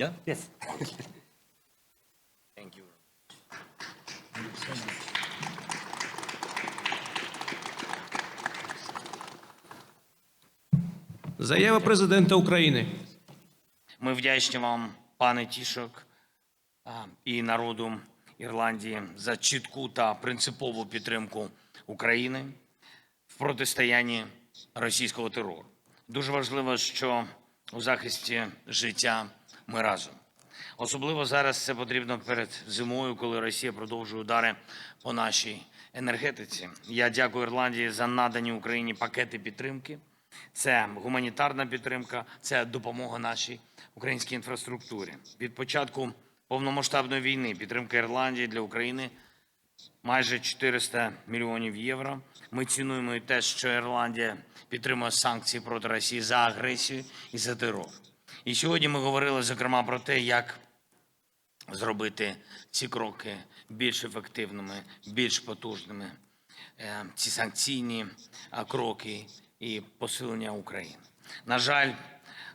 Yeah? Yes. Thank you. Заява президента України. Ми вдячні вам, пане Тішок, і народу Ірландії за чітку та принципову підтримку України в протистоянні російського терору. Дуже важливо, що у захисті життя ми разом. Особливо зараз це потрібно перед зимою, коли Росія продовжує удари по нашій енергетиці. Я дякую Ірландії за надані Україні пакети підтримки. Це гуманітарна підтримка, це допомога нашій українській інфраструктурі. Від початку повномасштабної війни підтримка Ірландії для України майже 400 мільйонів євро. Ми цінуємо і те, що Ірландія підтримує санкції проти Росії за агресію і за терор. І сьогодні ми говорили зокрема про те, як зробити ці кроки більш ефективними, більш потужними, Е, ці санкційні кроки і посилення України. На жаль,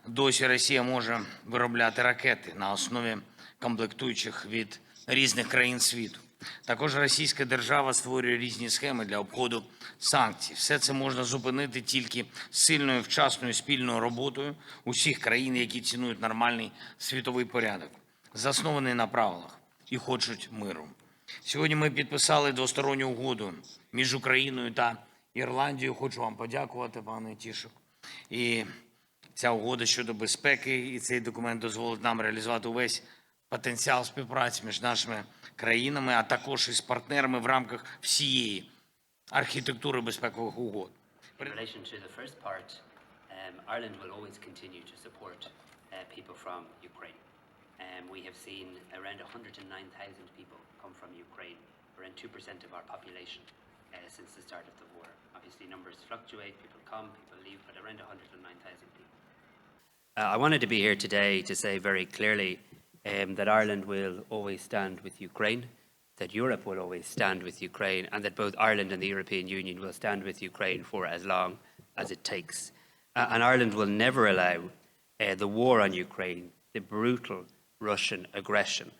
досі Росія може виробляти ракети на основі комплектуючих від різних країн світу. Також Російська держава створює різні схеми для обходу санкцій. Все це можна зупинити тільки сильною, вчасною спільною роботою усіх країн, які цінують нормальний світовий порядок, заснований на правилах і хочуть миру. Сьогодні ми підписали двосторонню угоду між Україною та Ірландією. Хочу вам подякувати, пане Тішок. І ця угода щодо безпеки і цей документ дозволить нам реалізувати увесь потенціал співпраці між нашими країнами, а також із партнерами в рамках всієї архітектури безпекових угод. In relation to the first part, um, Ireland will always continue to support uh, people from Ukraine. Um, we have seen around 109,000 people come from Ukraine, around 2% of our population uh, since the start of the war. Obviously, numbers fluctuate, people come, people leave, but around 109,000 people. Uh, I wanted to be here today to say very clearly um, that Ireland will always stand with Ukraine, that Europe will always stand with Ukraine, and that both Ireland and the European Union will stand with Ukraine for as long as it takes. Uh, and Ireland will never allow uh, the war on Ukraine, the brutal Russian aggression,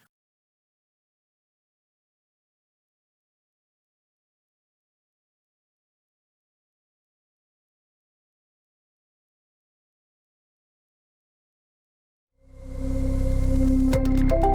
Bye.